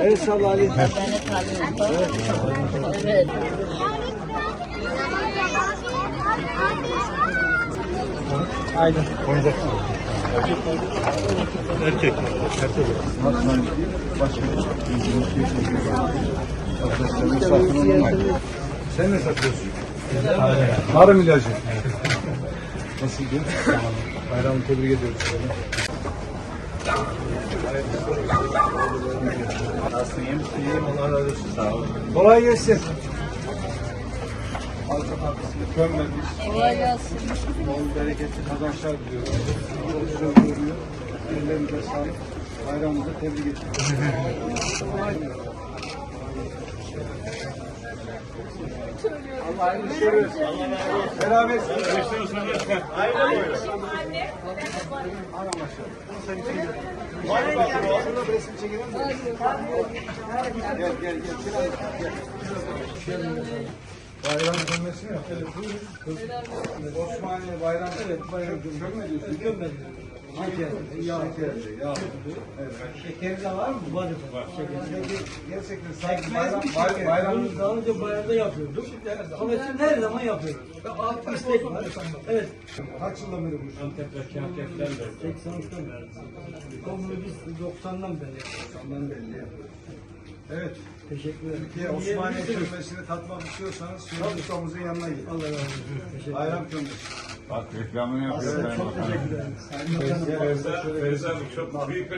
Evet sağ Ali. Evet. Aynen. Oyuncak. Erkek. Erkek. Başka Sen ne satıyorsun? Tarım ilacı. Nasıl gidiyor? Bayramı tebrik ediyoruz. Nasılsın? İyiyim. Allah razı olsun. Sağ olun. Kolay gelsin. Halkın arkasını gömmemiş. Kolay gelsin. Bol bereketli kazançlar diliyorum. Çok güzel görünüyor. Ellerinize sağlık. Bayramımızı tebrik ediyoruz. Allah hayırlı işler versin. Beraber. Şurada bir resim çekelim mi? Gel gel gel. Bayram gömmesi mi? Evet. Osmaniye bayram. Evet bayram gömme diyorsun. Gömmedim. Şeker, yağ, şeker, yağ. Evet. Şeker de var mı? Var efendim. Şeker. Gerçekten sanki bayram, bay- bayramımız Daha önce bayramda yapıyorduk. Ama şimdi her zaman yapıyoruz. Ve istek var. Evet. kaç yıldan beri bu? Antep'te Kâkef'ten beri. 83'ten beri. Komünist 90'dan beri. Ondan belli ya. Evet. Teşekkür ederim. Türkiye Osmaniye kömbesini tatmak istiyorsanız Şükrü Ustamızın yanına gidin. Allah razı olsun. Bayram kömbesi. Bak reklamını yapıyor. Çok teşekkür ederim. Feyza, Feyza bu çok büyük bir